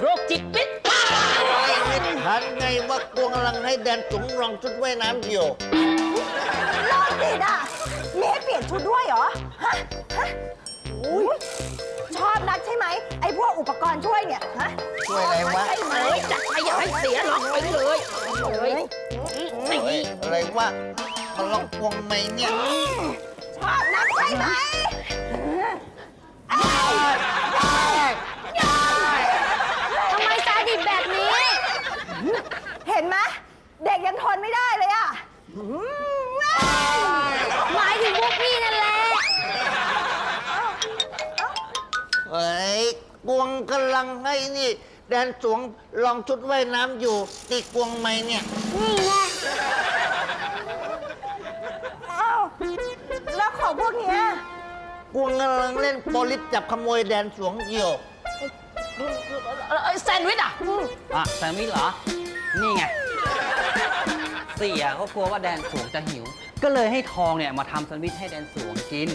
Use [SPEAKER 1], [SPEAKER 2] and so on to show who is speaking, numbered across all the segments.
[SPEAKER 1] โรคจิตปิดตาย
[SPEAKER 2] ไม่ทันไงว่ากวงกำลังให้แดนสูงรองชุดว่ายน้ำอยู่
[SPEAKER 3] รอติดอะมีให้เปลี่ยนชุดด้วยเหรอ ฮะ ฮะอุ้ยชอบนักใช่ไหม ไอ้พวกอุปกรณ์ช่วยเนี่ย ฮะ
[SPEAKER 2] ช่วยอะไรวะ
[SPEAKER 3] ใช่ไหม
[SPEAKER 1] เอ้ยจัดไปอย่าให้เสียหรอกไปเลยเลยไอ้
[SPEAKER 2] เฮ้ยอะไรวะมาลองกวงไหมเนี่ย
[SPEAKER 3] ชอบนักใช่ไหม
[SPEAKER 4] ทำไมซาดิสแบบนี้
[SPEAKER 3] เห็นไหมเด็ กยังทนไม่ได้เลยอะอืม
[SPEAKER 4] หมายถึงพวกพี่นั่นแหละ
[SPEAKER 2] เฮ้ยกวงกำลังให้นี่ แดนสวงลองชุดว่ายน้ำอยู่ตีกวงไหมเนี่ย
[SPEAKER 4] นี่ไง
[SPEAKER 3] เอ้าแล้วของพวกเนี้ย
[SPEAKER 2] กวงกำลังเล่นโปลิสจับขโมยแดนสวงอยู่
[SPEAKER 1] เอ้ยแซนด์วิชอะ
[SPEAKER 5] อะแซนด์วิชเหรอ นี่ไง เสียเขากลัวว่าแดนสวงจะหิว ก็เลยให้ทองเนี่ยมาทำแซนด์วิชให้แดนสวงกิน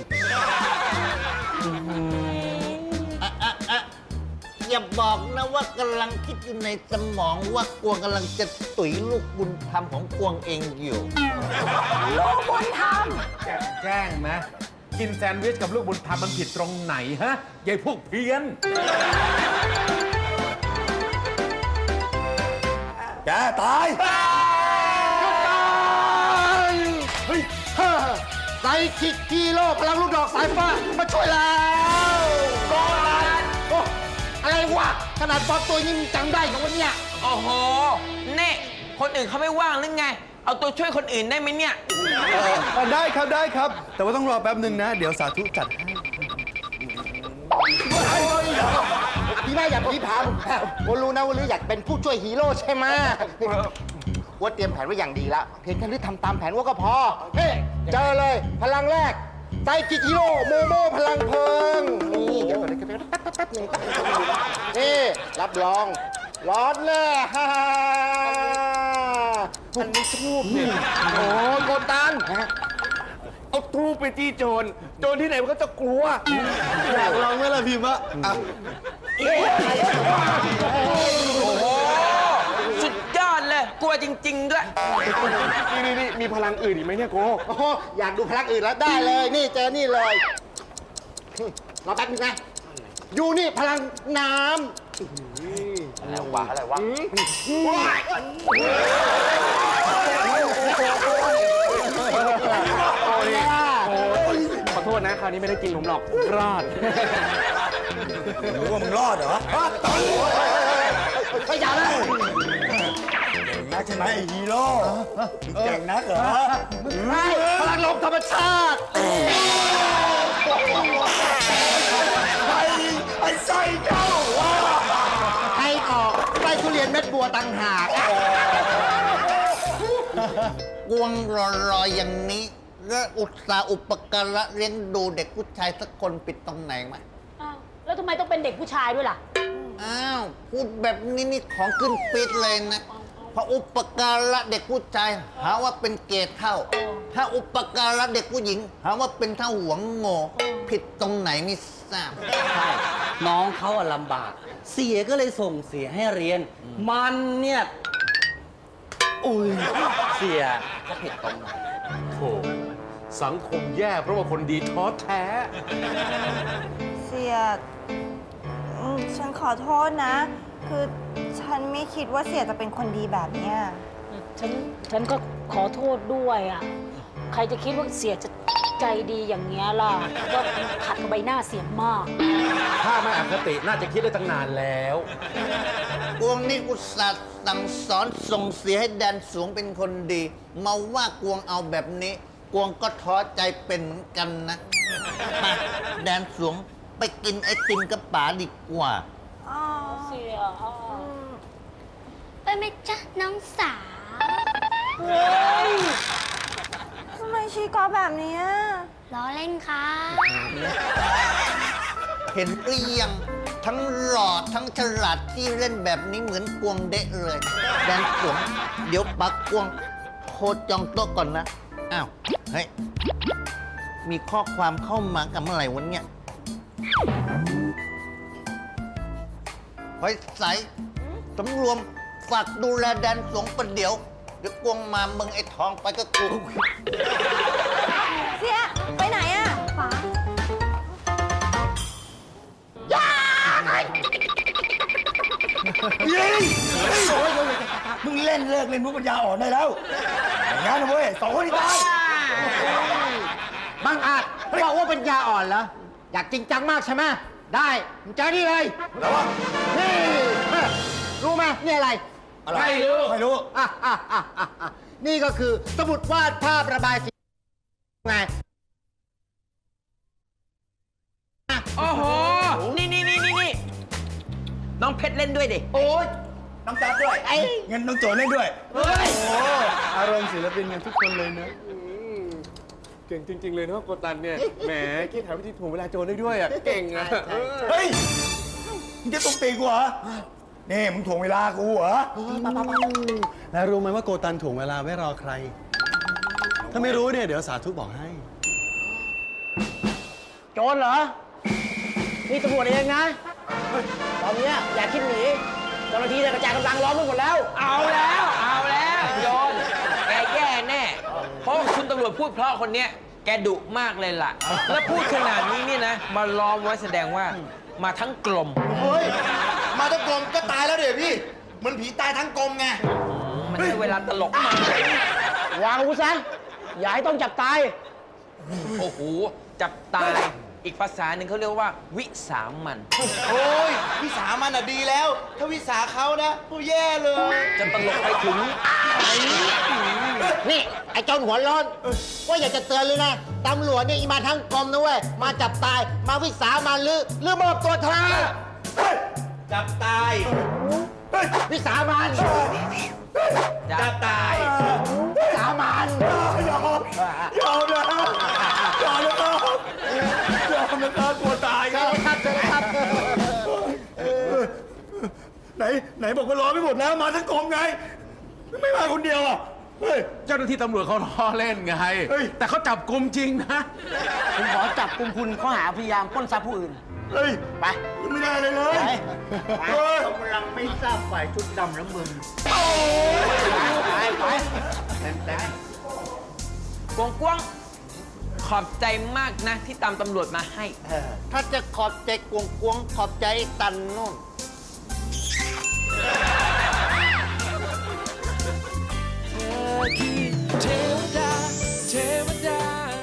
[SPEAKER 2] อะอะอะอย่าบอกนะว่ากำลังคิดอยู่ในสมองว่ากวงกำลังจะตุ๋ยลูกบุญธรรมของกวงเองอยู่
[SPEAKER 3] ลูกบุญธรรม
[SPEAKER 6] แจ้งแจ้งไหมกินแซนด์วิชกับลูกบุญธรรมมันผิดตรงไหนฮะยายพวกเพี้ยน
[SPEAKER 7] แกตาย
[SPEAKER 2] เฮ้ยฮ่าไซคิกฮีโร่พลังลูกดอกสายฟ้ามาช่วยแล้วกอลันโอ้อะไรวะขนาดปลอมตัวยังจำได้ของวันเนี้ย
[SPEAKER 8] โอ้โหเน่คนอื่นเขาไม่ว่างหรือไง เอาตัวช่วยคนอื่นได้ไหมเนี่ย
[SPEAKER 7] ได้ครับได้ครับ แต่ว่าต้องรอแป๊บหนึ่งนะ เดี๋ยวสาธุจัดให้
[SPEAKER 2] พี่แม่อยากพี่พามว่ารู้นะว่าลืออยากเป็นผู้ช่วยฮีโร่ใช่ไหม ว่าเตรียมแผนไว้อย่างดีแล้วเพียงแค่ลือทำตามแผนว่าก็พอเฮ้เจอเลย พลังแรกไซคิกฮีโร่โมโมพลังเพลิงนี่เดี๋ยวก่อนเดี๋ยวก่อนแป๊บแป๊บแป๊บหนึงแป๊บหนึงนี่รับรองร้อนแน่ฮ่าฮ่าอันนี้ทูบเนี่ย
[SPEAKER 7] โอ้โกตันเอาทูบไปจี้โจรโจรที่ไหนมันก็จะกลัวอยากลองไหมล่ะพิมพ์อะ
[SPEAKER 8] กลัวจริง ๆ ด้วย
[SPEAKER 7] นี่นี่นี่มีพลังอื่นอีกไหมเนี่ยโก
[SPEAKER 2] โอ้โหอยากดูพลังอื่นแล้วได้เลยนี่เจอนี่เลยรอแป๊บนึงนะอยู่นี่พลังน้ำ
[SPEAKER 7] อะไรวะอะไรวะ
[SPEAKER 6] ขอโทษนะ คราวนี้ไม่ได้กินผมหรอกรอด
[SPEAKER 7] หรือว่ามึงรอดเหรอ
[SPEAKER 2] ขยันเลย
[SPEAKER 7] เก่ง นักใช่ไหมไอ้ฮีโร่เก่งนักเหรอ
[SPEAKER 2] ไม่พลังลมธรรมชาติ
[SPEAKER 7] ไอ้ไอ้ไส้เจ้า
[SPEAKER 2] ให้ออกไส้ทุเรียนเม็ดบัวตังหากกวงรอรอๆอย่างนี้แล้วอุตสาห์อุปการะเลี้ยงดูเด็กผู้ชายสักคนปิดตรงไหนไหม
[SPEAKER 1] อ้าวแล้วทำไมต้องเป็นเด็กผู้ชายด้วยล่ะ
[SPEAKER 2] อ้าว พูดแบบนี้นี่ของขึ้นปิดเลยนะเพราะอุปการะเด็กผู้ชายหาว่าเป็นเกย์เท่า ถ้าอุปการะเด็กผู้หญิง หาว่าเป็นเท่าหวงโง่ผิดตรงไหนไม่ทราบ
[SPEAKER 5] ใช่น้องเขาอะลำบาก เสียก็เลยส่งเสียให้เรียน มันเนี่ย อุ้ยเสียก็ผิดตรงไหน
[SPEAKER 6] โถสังคมแย่เพราะว่าคนดีท้อแท้
[SPEAKER 3] เสียอืมฉันขอโทษนะ คือฉันไม่คิดว่าเสียจะเป็นคนดีแบบเนี้ย
[SPEAKER 1] ฉันฉันก็ขอโทษด้วยอะ ใครจะคิดว่าเสียจะใจดีอย่างเงี้ยล่ะ ก็ขัดกับใบหน้าเสียมาก
[SPEAKER 6] ถ้าไม่อคติน่าจะคิดได้ตั้งนานแล้ว
[SPEAKER 2] กวงนี่อุตส่าห์สั่งสอนส่งเสียให้แดนสูงเป็นคนดี มาว่ากวงเอาแบบนี้ กวงก็ท้อใจเป็นเหมือนกันนะไปแดนสูงไปกินไอติมกับป๋าดีกว่า
[SPEAKER 1] เสีย
[SPEAKER 4] ไปไหมจ๊ะน้องสาว
[SPEAKER 3] ทำไมชี้กอฟแบบเนี้ย
[SPEAKER 4] ล้อเล่นค่ะ
[SPEAKER 2] เห็นหรือยังทั้งหล่อทั้งฉลาดที่เล่นแบบนี้เหมือนกวงเดะเลยแดนสูงเดี๋ยวปักกวงโทรจองโต๊ะก่อนนะ อ้าว เฮ้ย มีข้อความเข้ามากับเมื่อไหร่วันเนี้ย
[SPEAKER 9] ไว้ใสสำรวมฝากดูแลแดนสงประเดี๋ยว เดี๋ยวกวงมาเมืองไอ้ทองไปก็กู
[SPEAKER 3] เสีย ไปไหนอะป๋า
[SPEAKER 9] มึงเล่นเลิกเล่นมุกปัญญาอ่อนได้แล้วอย่างนั้นนะเว้ยสองคนที่ตาย
[SPEAKER 7] บางอาจบอกว่าเป็นยาอ่อนเหรออยากจริงจังมากใช่ไหม ได้มึงเจอนี่เลย
[SPEAKER 9] แล้ววะ
[SPEAKER 7] นี่เฮ้ยรู้ไหมนี่อะไร
[SPEAKER 9] อะไรไม่รู้ ไม่รู้
[SPEAKER 7] อะอะอะอะอะนี่ก็คือสมุดวาดภาพระบายสีไง
[SPEAKER 8] โอ้โห นี่นี่นี่นี่นี่น้องเพชรเล่นด้วยดิ
[SPEAKER 9] โอ้ยน้องจัดด้วยไอ้เงินน้องโจเล่นด้วย
[SPEAKER 10] อารมณ์ศิลปินกันทุกคนเลยนะ
[SPEAKER 11] เก่งจริง ๆ เลยเนาะโกตันเนี่ย แหมคิดหาวิธีถ่วงเวลาโจรได้ด้วยอะ เก่งอะ
[SPEAKER 9] เฮ้ยมึงจะตบตีกูเหรอนี่มึงถ่วงเวลากูเหรอ
[SPEAKER 10] แล้วรู้ไหมว่าโกตันถ่วงเวลาไม่รอใคร ถ้าไม่รู้เนี่ยเดี๋ยวสาธุบอกให้
[SPEAKER 7] โจรเหรอ นี่ตำรวจเองนะ ตอนเนี้ยอย่าคิดหนีเจ้าหน้าที่เนี่ยกระจายกำลังล้อมไปหมดแล้ว
[SPEAKER 8] เอาแล้ว เอาแล้วโยนแกแย่แน่เพราะ คุณตำรวจพูดเพราะคนเนี้ยแกดุมากเลยล่ะ แล้วพูดขนาดนี้เนี่ยนะ มาล้อมไว้แสดงว่ามาทั้งกลม
[SPEAKER 9] เฮ้ย มาทั้งกลมก็ตายแล้วเดี๋ยวพี่ มันผีตายทั้งกลมไง
[SPEAKER 8] มันใช้เวลาตลก
[SPEAKER 7] วางอาวุธซะอย่าให้ต้องจับตาย
[SPEAKER 8] โอ้โห จับตาย อีกภาษาหนึ่งเขาเรียกว่า วิสามัน
[SPEAKER 9] โอ้ยวิสามันอะดีแล้ว ถ้าวิสาเขานะกูแย่เลย
[SPEAKER 8] จะตลกไปถึง
[SPEAKER 7] นี่ ไอ้โจรหัวร้อนว่าอยากจะเตือนเลยนะตำรวจนี่มาทั้งกรมนะเว้ย มาจับตาย มาวิสามันหรือหรือมอบตัวเธอ
[SPEAKER 9] จับตาย
[SPEAKER 7] วิสามัน
[SPEAKER 8] จะตาย
[SPEAKER 7] วิสามัน
[SPEAKER 9] ยอมยอมนะยอมนะครับ ยอมนะครับกลัวตายค
[SPEAKER 7] เชิ
[SPEAKER 9] รับ
[SPEAKER 7] ญครับเชิญครับ
[SPEAKER 9] ไหนไหนบอกว่าร้อนไม่หมดแล้วมาทั้งกลมไง ไม่มาคนเดียวอะเฮ้ย
[SPEAKER 11] เจ้าหน้าที่ตำรวจเขาล้อเล่นไง
[SPEAKER 9] เฮ้ย
[SPEAKER 11] แต่เขาจับกลุ่มจริงนะ
[SPEAKER 7] ผมขอจับกลุ่มคุณข้อหาพยายามปล้นทรัพย์ผู้อื่น
[SPEAKER 9] เฮ้ย
[SPEAKER 7] ไป
[SPEAKER 9] ไม่ได้เลยเลย
[SPEAKER 7] ไป
[SPEAKER 9] เฮ้ย
[SPEAKER 7] กำลังไม่ทราบฝ่ายชุดดำแล้วมึงไปไปไป
[SPEAKER 8] กวงกวงข อบใจมากนะ ที่ตามตำรวจมาให้
[SPEAKER 9] ถ้าจะขอบใจกวงกวงขอบใจตันนู่น
[SPEAKER 12] เทวดาเทว